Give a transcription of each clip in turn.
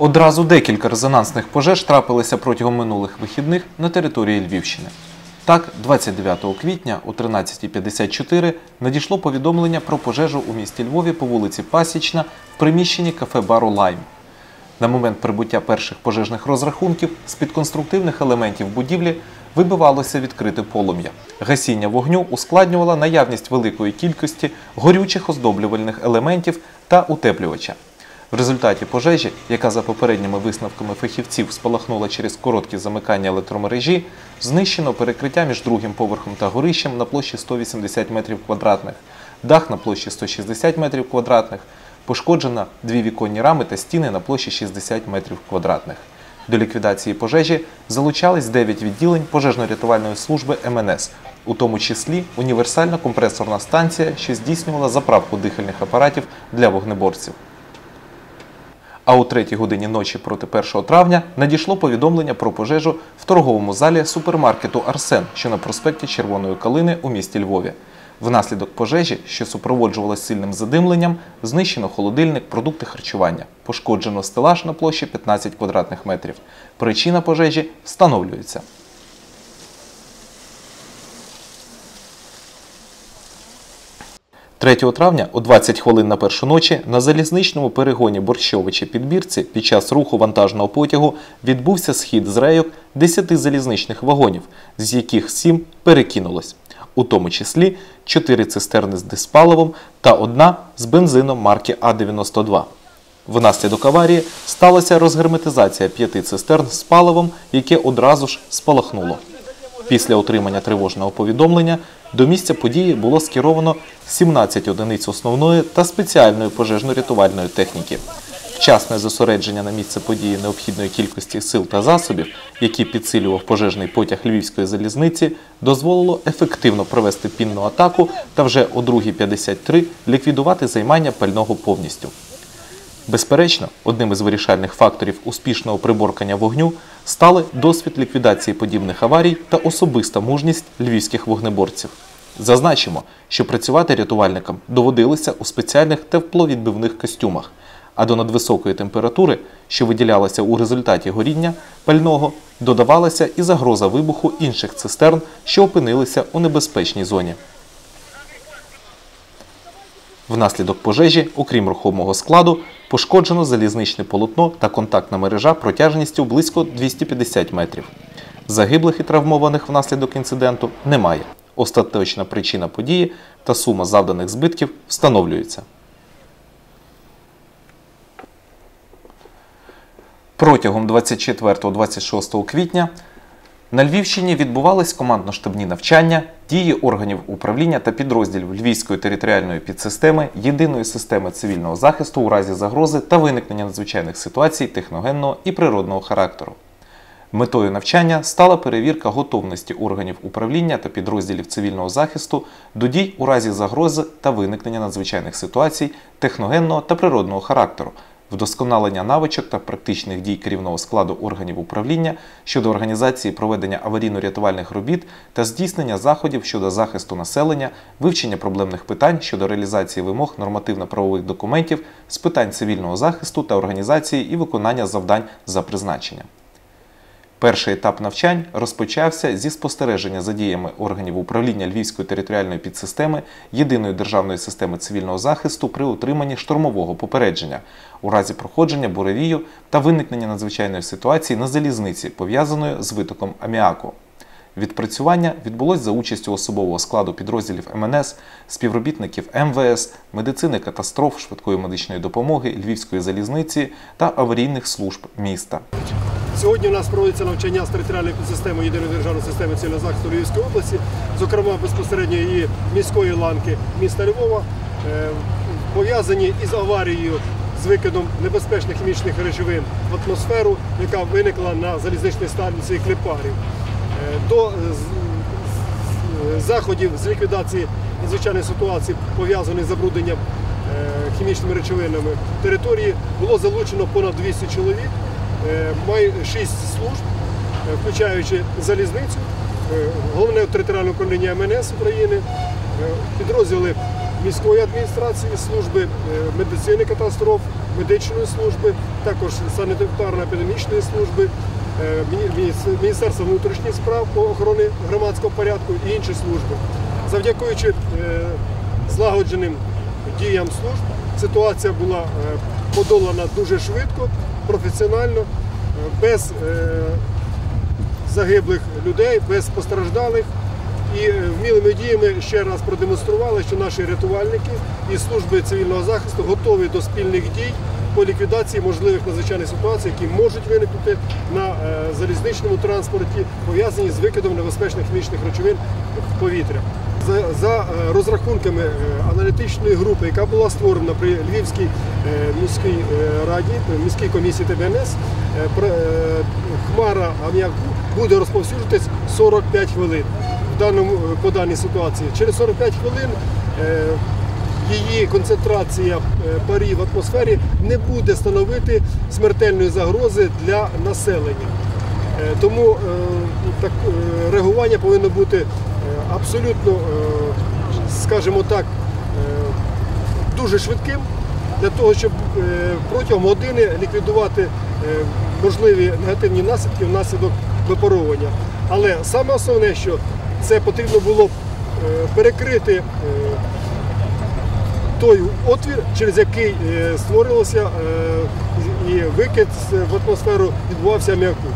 Одразу декілька резонансних пожеж трапилися протягом минулих вихідних на території Львівщини. Так, 29 квітня о 13.54 надійшло повідомлення про пожежу у місті Львові по вулиці Пасічна в приміщенні кафе-бару Лайм. На момент прибуття перших пожежних розрахунків з-під конструктивних елементів будівлі вибивалося відкрите полум'я. Гасіння вогню ускладнювала наявність великої кількості горючих оздоблювальних елементів та утеплювача. В результаті пожежі, яка за попередніми висновками фахівців спалахнула через короткі замикання електромережі, знищено перекриття між другим поверхом та горищем на площі 180 метрів квадратних, дах на площі 160 метрів квадратних, пошкоджено дві віконні рами та стіни на площі 60 метрів квадратних. До ліквідації пожежі залучались 9 відділень пожежно-рятувальної служби МНС, у тому числі універсальна компресорна станція, що здійснювала заправку дихальних апаратів для вогнеборців. А о 3 годині ночі проти 1 травня надійшло повідомлення про пожежу в торговому залі супермаркету Арсен, що на проспекті Червоної Калини у місті Львові. Внаслідок пожежі, що супроводжувалося сильним задимленням, знищено холодильник, продукти харчування. Пошкоджено стелаж на площі 15 квадратних метрів. Причина пожежі встановлюється. – 3 травня о 20 хвилин на першу ночі на залізничному перегоні Борщовичі підбірці під час руху вантажного потягу відбувся схід з рейок 10 залізничних вагонів, з яких 7 перекинулось, у тому числі 4 цистерни з диспаливом та одна з бензином марки А-92. Внаслідок аварії сталася розгерметизація п'яти цистерн з паливом, яке одразу ж спалахнуло. Після отримання тривожного повідомлення до місця події було скеровано 17 одиниць основної та спеціальної пожежно-рятувальної техніки. Вчасне зосередження на місце події необхідної кількості сил та засобів, які підсилював пожежний потяг Львівської залізниці, дозволило ефективно провести пінну атаку та вже о 2.53 ліквідувати займання пального повністю. Безперечно, одним із вирішальних факторів успішного приборкання вогню стали досвід ліквідації подібних аварій та особиста мужність львівських вогнеборців. Зазначимо, що працювати рятувальникам доводилося у спеціальних тепловідбивних костюмах, а до надвисокої температури, що виділялася у результаті горіння пального, додавалася і загроза вибуху інших цистерн, що опинилися у небезпечній зоні. Внаслідок пожежі, окрім рухомого складу, пошкоджено залізничне полотно та контактна мережа протяжністю близько 250 метрів. Загиблих і травмованих внаслідок інциденту немає. Остаточна причина події та сума завданих збитків встановлюється. Протягом 24-26 квітня на Львівщині відбувались командно-штабні навчання, дії органів управління та підрозділів Львівської територіальної підсистеми, єдиної системи цивільного захисту у разі загрози та виникнення надзвичайних ситуацій техногенного і природного характеру. Метою навчання стала перевірка готовності органів управління та підрозділів цивільного захисту до дій у разі загрози та виникнення надзвичайних ситуацій техногенного та природного характеру, вдосконалення навичок та практичних дій керівного складу органів управління щодо організації проведення аварійно-рятувальних робіт та здійснення заходів щодо захисту населення, вивчення проблемних питань щодо реалізації вимог нормативно-правових документів з питань цивільного захисту та організації і виконання завдань за призначенням. Перший етап навчань розпочався зі спостереження за діями органів управління Львівської територіальної підсистеми єдиної державної системи цивільного захисту при утриманні штурмового попередження у разі проходження буревію та виникнення надзвичайної ситуації на залізниці, пов'язаної з витоком аміаку. Відпрацювання відбулось за участю особового складу підрозділів МНС, співробітників МВС, медицини катастроф, швидкої медичної допомоги, Львівської залізниці та аварійних служб міста. Сьогодні у нас проводиться навчання з територіальної підсистеми єдиної державної системи захисту Львівської області, зокрема безпосередньо її міської ланки міста Львова, е, пов'язані із аварією з викидом небезпечних хімічних речовин в атмосферу, яка виникла на залізничній станції Клепарів. Е, До е, заходів з ліквідації надзвичайної ситуації, пов'язаної з забрудненням хімічними речовинами території, було залучено понад 200 чоловік. Е, Має 6 служб, е, включаючи залізницю, е, головне територіальне управління МНС України, підрозділи міської адміністрації, служби медицини катастроф, медичної служби, також санітарно-епідемічної служби, Міні- Мініс- Міністерства внутрішніх справ по охороні громадського порядку і інші служби. Завдякуючи злагодженим діям служб, ситуація була подолана дуже швидко, професіонально, без е, загиблих людей, без постраждалих. І е, вмілими діями ще раз продемонстрували, що наші рятувальники і служби цивільного захисту готові до спільних дій по ліквідації можливих надзвичайних ситуацій, які можуть виникнути на е, залізничному транспорті, пов'язані з викидом небезпечних хімічних речовин в повітря. За, е, розрахунками е, аналітичної групи, яка була створена при Львівській е, міській раді, міській комісії ТБНС, хмара аміаку буде розповсюджуватись 45 хвилин в даному по даній ситуації. Через 45 хвилин її концентрація е, парі в атмосфері не буде становити смертельної загрози для населення. Тому так, реагування повинно бути абсолютно, е, скажімо так, е, дуже швидким для того, щоб е, протягом години ліквідувати можливі негативні наслідки внаслідок випаровування. Але саме основне, що це потрібно було перекрити той отвір, через який створювався е, і викид в атмосферу відбувався аміаку.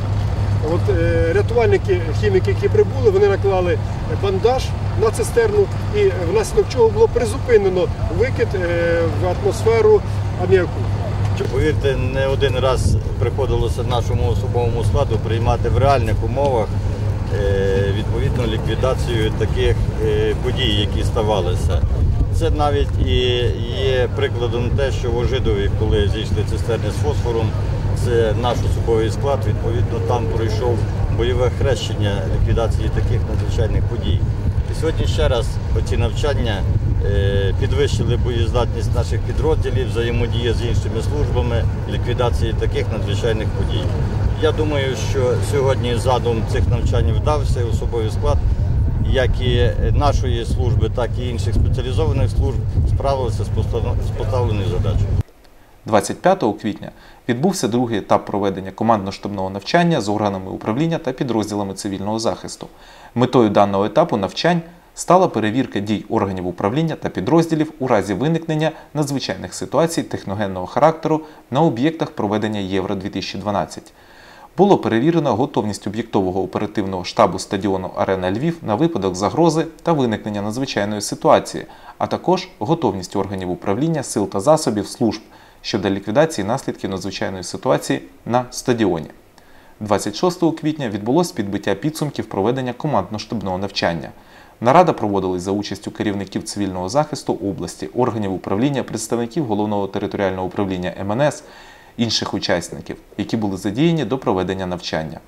От е, рятувальники, хіміки, які прибули, вони наклали бандаж на цистерну, і внаслідок чого було призупинено викид е, в атмосферу аміаку. Повірте, не один раз приходилося нашому особовому складу приймати в реальних умовах е, відповідну ліквідацію таких подій, які ставалися. Це навіть і є прикладом те, що в Ожидові, коли зійшли цистерни з фосфором, це наш особовий склад, відповідно, там пройшов бойове хрещення ліквідації таких надзвичайних подій. І сьогодні ще раз оці навчання е, підвищили боєздатність наших підрозділів, взаємодія з іншими службами, ліквідації таких надзвичайних подій. Я думаю, що сьогодні задум цих навчань вдався, особовий склад, як і нашої служби, так і інших спеціалізованих служб справилися з поставленою задачею. 25 квітня відбувся другий етап проведення командно-штабного навчання з органами управління та підрозділами цивільного захисту. Метою даного етапу навчань стала перевірка дій органів управління та підрозділів у разі виникнення надзвичайних ситуацій техногенного характеру на об'єктах проведення Євро 2012. Було перевірено готовність об'єктового оперативного штабу стадіону Арена Львів на випадок загрози та виникнення надзвичайної ситуації, а також готовність органів управління сил та засобів служб щодо ліквідації наслідків надзвичайної ситуації на стадіоні. 26 квітня відбулось підбиття підсумків проведення командно-штабного навчання. Нарада проводилась за участю керівників цивільного захисту області, органів управління, представників головного територіального управління МНС, інших учасників, які були задіяні до проведення навчання.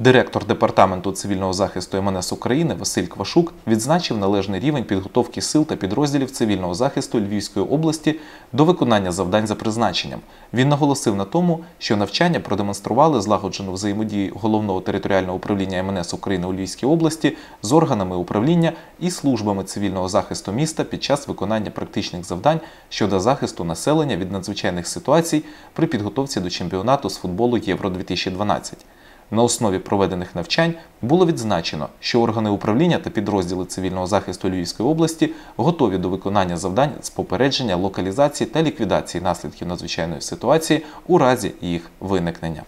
Директор департаменту цивільного захисту МНС України Василь Квашук відзначив належний рівень підготовки сил та підрозділів цивільного захисту Львівської області до виконання завдань за призначенням. Він наголосив на тому, що навчання продемонстрували злагоджену взаємодію головного територіального управління МНС України у Львівській області з органами управління і службами цивільного захисту міста під час виконання практичних завдань щодо захисту населення від надзвичайних ситуацій при підготовці до чемпіонату з футболу Євро 2012. На основі проведених навчань було відзначено, що органи управління та підрозділи цивільного захисту Львівської області готові до виконання завдань з попередження, локалізації та ліквідації наслідків надзвичайної ситуації у разі їх виникнення.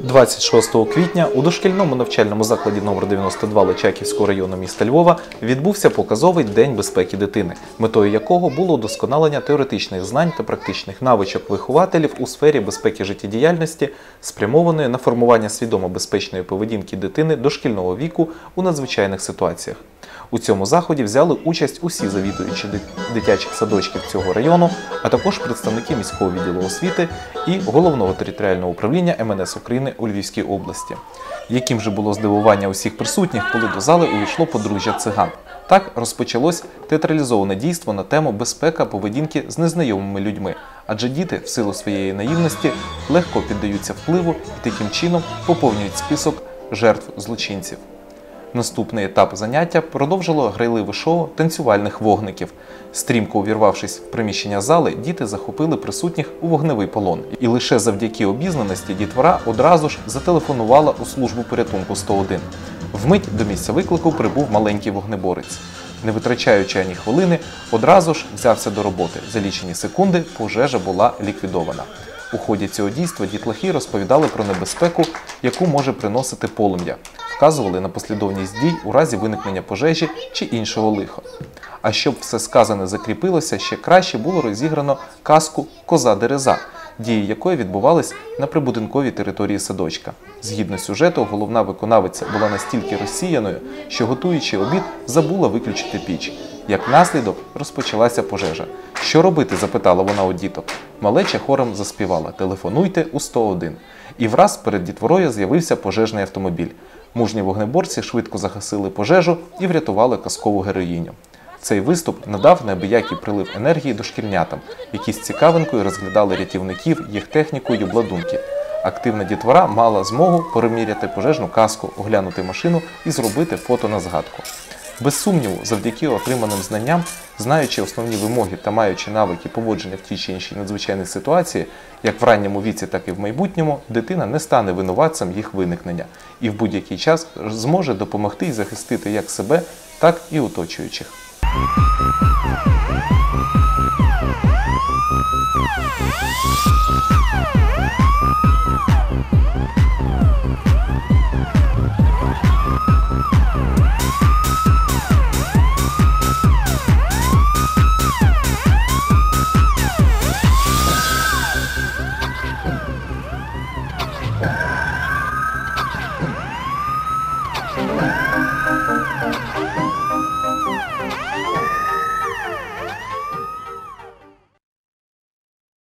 26 квітня у дошкільному навчальному закладі номер 92 Личаківського району міста Львова відбувся показовий День безпеки дитини, метою якого було удосконалення теоретичних знань та практичних навичок вихователів у сфері безпеки життєдіяльності, спрямованої на формування свідомо безпечної поведінки дитини дошкільного віку у надзвичайних ситуаціях. У цьому заході взяли участь усі завідуючі дитячих садочків цього району, а також представники міського відділу освіти і головного територіального управління МНС України у Львівській області. Яким же було здивування усіх присутніх, коли до зали увійшло подружжя циган. Так розпочалось театралізоване дійство на тему безпека поведінки з незнайомими людьми, адже діти в силу своєї наївності легко піддаються впливу і таким чином поповнюють список жертв злочинців. Наступний етап заняття продовжило грайливе шоу танцювальних вогників. Стрімко увірвавшись в приміщення зали, діти захопили присутніх у вогневий полон. І лише завдяки обізнаності дітвора одразу ж зателефонувала у службу порятунку 101. Вмить до місця виклику прибув маленький вогнеборець. Не витрачаючи ані хвилини, одразу ж взявся до роботи. За лічені секунди пожежа була ліквідована. У ході цього дійства дітлахи розповідали про небезпеку, яку може приносити полум'я, вказували на послідовність дій у разі виникнення пожежі чи іншого лиха. А щоб все сказане закріпилося, ще краще було розіграно казку Коза Дереза, дії якої відбувались на прибудинковій території садочка. Згідно сюжету, головна виконавиця була настільки розсіяною, що готуючи обід, забула виключити піч. Як наслідок розпочалася пожежа. Що робити? запитала вона у діток. Малеча хором заспівала Телефонуйте у 101. І враз перед дітворою з'явився пожежний автомобіль. Мужні вогнеборці швидко загасили пожежу і врятували казкову героїню. Цей виступ надав неабиякий прилив енергії дошкільнятам, які з цікавинкою розглядали рятівників, їх техніку й обладунки. Активна дітвора мала змогу переміряти пожежну каску, оглянути машину і зробити фото на згадку. Без сумніву, завдяки отриманим знанням, знаючи основні вимоги та маючи навики поводження в тій чи іншій надзвичайній ситуації, як в ранньому віці, так і в майбутньому, дитина не стане винуватцем їх виникнення і в будь-який час зможе допомогти і захистити як себе, так і оточуючих.